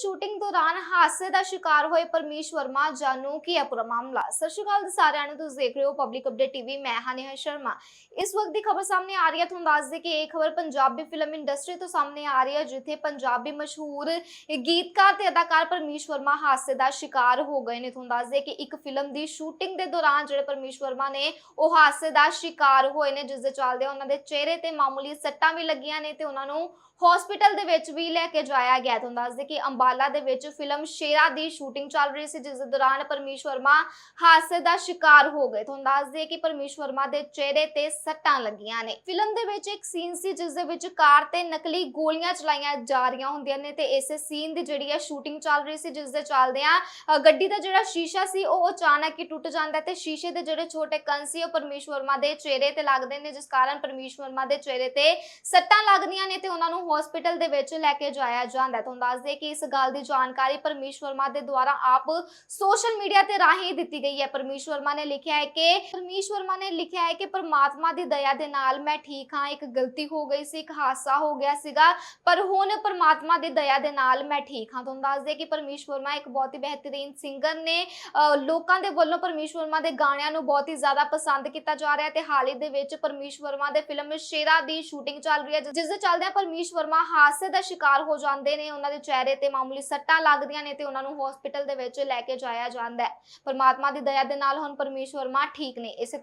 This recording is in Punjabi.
ਸ਼ੂਟਿੰਗ ਦੌਰਾਨ ਹਾਦਸੇ ਦਾ ਸ਼ਿਕਾਰ ਹੋਏ ਪਰਮੇਸ਼ ਵਰਮਾ, ਜਾਨੂ ਕੀ ਹੈ ਪੂਰਾ ਮਾਮਲਾ? ਸਤਿ ਸ਼੍ਰੀ ਅਕਾਲ ਸਾਰਿਆਂ ਨੂੰ, ਤੁਸੀਂ ਦੇਖ ਰਹੇ ਹੋ ਪਬਲਿਕ ਅਪਡੇਟ ਟੀਵੀ ਮੈਂ ਹਾਂ ਨੇਹਾ ਸ਼ਰਮਾ। ਇਸ ਵਕਤ ਦੀ ਖਬਰ ਸਾਹਮਣੇ ਆ ਰਹੀ ਹੈ, ਤੁਹਾਨੂੰ ਦੱਸ ਦੇ ਕਿ ਇਹ ਖਬਰ ਪੰਜਾਬੀ ਫਿਲਮ ਇੰਡਸਟਰੀ ਤੋਂ ਸਾਹਮਣੇ ਆ ਰਹੀ ਹੈ, ਜਿੱਥੇ ਪੰਜਾਬੀ ਮਸ਼ਹੂਰ ਗੀਤਕਾਰ ਤੇ ਅਦਾਕਾਰ ਪਰਮੇਸ਼ ਵਰਮਾ ਹਾਦਸੇ ਦਾ ਸ਼ਿਕਾਰ ਹੋ ਗਏ ਨੇ। ਤੁਹਾਨੂੰ ਦੱਸ ਦੇ ਕਿ ਇੱਕ ਫਿਲਮ ਦੀ ਸ਼ੂਟਿੰਗ ਦੇ ਦੌਰਾਨ ਜਿਹੜੇ ਪਰਮੇਸ਼ ਵਰਮਾ ਨੇ, ਉਹ ਹਾਦਸੇ ਦਾ ਸ਼ਿਕਾਰ ਹੋਏ ਨੇ, ਜਿਸ ਦੇ ਚੱਲਦੇ ਉਹਨਾਂ ਦੇ ਚਿਹਰੇ ਤੇ ਮਾਮੂਲੀ ਸੱਟਾਂ ਵੀ ਲੱਗੀਆਂ ਨੇ ਤੇ ਉਹਨਾਂ ਨੂੰ ਹਸਪੀਟਲ ਦੇ ਵਿੱਚ ਵੀ ਲੈ ਕੇ ਜਾਇਆ ਗਿਆ। ਤੁਹਾਨੂੰ ਦੱਸ ਦੇ ਕਿ ਅੰਬਾਲਾ ਦੇ ਵਿੱਚ ਫਿਲਮ ਸ਼ੇਰਾ ਦੀ ਸ਼ੂਟਿੰਗ ਚੱਲ ਰਹੀ ਸੀ ਜਿਸ ਦੌਰਾਨ ਪਰਮੇਸ਼ ਵਰਮਾ ਹਾਦਸੇ ਦਾ ਸ਼ਿਕਾਰ ਹੋ ਗਏ। ਤੁਹਾਨੂੰ ਦੱਸ ਦੇ ਕਿ ਪਰਮੇਸ਼ ਵਰਮਾ ਦੇ ਚਿਹਰੇ ਤੇ ਸੱਟਾਂ ਲੱਗੀਆਂ ਨੇ। ਫਿਲਮ ਦੇ ਵਿੱਚ ਇੱਕ ਸੀਨ ਸੀ ਜਿਸ ਦੇ ਵਿੱਚ ਕਾਰ ਤੇ ਨਕਲੀ ਗੋਲੀਆਂ ਚਲਾਈਆਂ ਜਾ ਰਹੀਆਂ ਹੁੰਦੀਆਂ ਨੇ ਤੇ ਇਸੇ ਸੀਨ ਦੀ ਜਿਹੜੀ ਹੈ ਸ਼ੂਟਿੰਗ ਚੱਲ ਰਹੀ ਸੀ ਜਿਸ ਦੇ ਚੱਲਦਿਆਂ ਅ, ਗੱਡੀ ਦਾ ਜਿਹੜਾ ਸ਼ੀਸ਼ਾ ਸੀ ਉਹ ਅਚਾਨਕ ਹੀ ਟੁੱਟ ਜਾਂਦਾ ਤੇ ਸ਼ੀਸ਼ੇ ਦੇ ਜਿਹੜੇ ਛੋਟੇ ਕਣ ਸੀ ਉਹ ਪਰਮੇਸ਼ ਵਰਮਾ ਦੇ ਚਿਹਰੇ ਤੇ ਲੱਗਦੇ ਨੇ ਜਿਸ ਕਾਰਨ ਪਰਮੇਸ਼ ਵਰਮਾ ਦੇ ਚਿਹਰੇ ਤੇ ਸੱਟਾਂ ਲੱਗਦੀਆਂ ਨੇ ਤੇ ਉਹਨਾਂ ਨੂੰ ਹਸਪੀਟਲ ਦੇ ਵਿੱਚ ਲੈ ਕੇ ਜਾਇਆ ਜਾਂਦਾ। ਤੁਹਾਨੂੰ ਦੱਸ ਦੇ ਕਿ ਇਸ ਗੱਲ ਦੀ ਜਾਣਕਾਰੀ ਪਰਮੇਸ਼ ਵਰਮਾ ਦੇ ਦੁਆਰਾ ਆਪ ਸੋਸ਼ਲ ਮੀਡੀਆ ਤੇ ਰਾਹੀਂ ਦਿੱਤੀ ਗਈ ਹੈ। ਪਰਮੇਸ਼ ਵਰਮਾ ਨੇ ਲਿਖਿਆ ਹੈ ਕਿ ਪਰਮੇਸ਼ ਵਰਮਾ ਨੇ ਲਿਖਿਆ ਹੈ ਕਿ ਪਰਮਾਤਮਾ ਦੀ ਦਇਆ ਦੇ ਨਾਲ ਮੈਂ ਠੀਕ ਹਾਂ, ਇੱਕ ਗਲਤੀ ਹੋ ਗਈ ਸੀ, ਇੱਕ ਹਾਦਸਾ ਹੋ ਗਿਆ ਸੀਗਾ, ਪਰ ਹੁਣ ਪਰਮਾਤਮਾ ਦੀ ਦਇਆ ਦੇ ਨਾਲ ਮੈਂ ਠੀਕ ਹਾਂ। ਤੁਹਾਨੂੰ ਦੱਸ ਦੇ ਕਿ ਪਰਮੇਸ਼ ਵਰਮਾ ਇੱਕ ਬਹੁਤ ਹੀ ਬਿਹਤਰੀਨ ਸਿੰਗਰ ਨੇ। ਅਹ ਲੋਕਾਂ ਦੇ ਵੱਲੋਂ ਪਰਮੇਸ਼ ਵਰਮਾ ਦੇ ਗਾਣਿਆਂ ਨੂੰ ਬਹੁਤ ਹੀ ਜ਼ਿਆਦਾ ਪਸੰਦ ਕੀਤਾ ਜਾ ਰਿਹਾ ਤੇ ਹਾਲ ਹੀ ਦੇ ਵਿੱਚ ਪਰਮੇਸ਼ ਵਰਮਾ ਦੇ ਫਿਲਮ ਸ਼ੇਰਾ ਦੀ ਸ਼ੂਟਿੰਗ ਚੱਲ ਰਹੀ ਹੈ ਜਿਸ ਦੇ ਚੱਲਦਿਆਂ ਪਰਮੇਸ਼ ਵਰਮਾ ਹਾਦਸੇ ਦਾ ਸ਼ਿਕਾਰ ਹੋ ਜਾਂਦੇ ਨੇ। ਉਹਨਾਂ ਦੇ ਚਿਹਰੇ ਤੇ ਮਾਮੂਲੀ ਸੱਟਾਂ ਲੱਗਦੀਆਂ ਨੇ ਤੇ ਉਹਨਾਂ ਨੂੰ ਹਸਪੀਟਲ ਦੇ ਵਿੱਚ ਲੈ ਕੇ ਜਾਇਆ ਜਾਂਦਾ ਹੈ। ਪਰਮਾਤਮਾ ਦੀ ਦਇਆ ਦੇ ਨਾਲ ਹੁਣ ਪਰਮੇਸ਼ ਵਰਮਾ ਠੀਕ ਨੇ, ਇਸੇ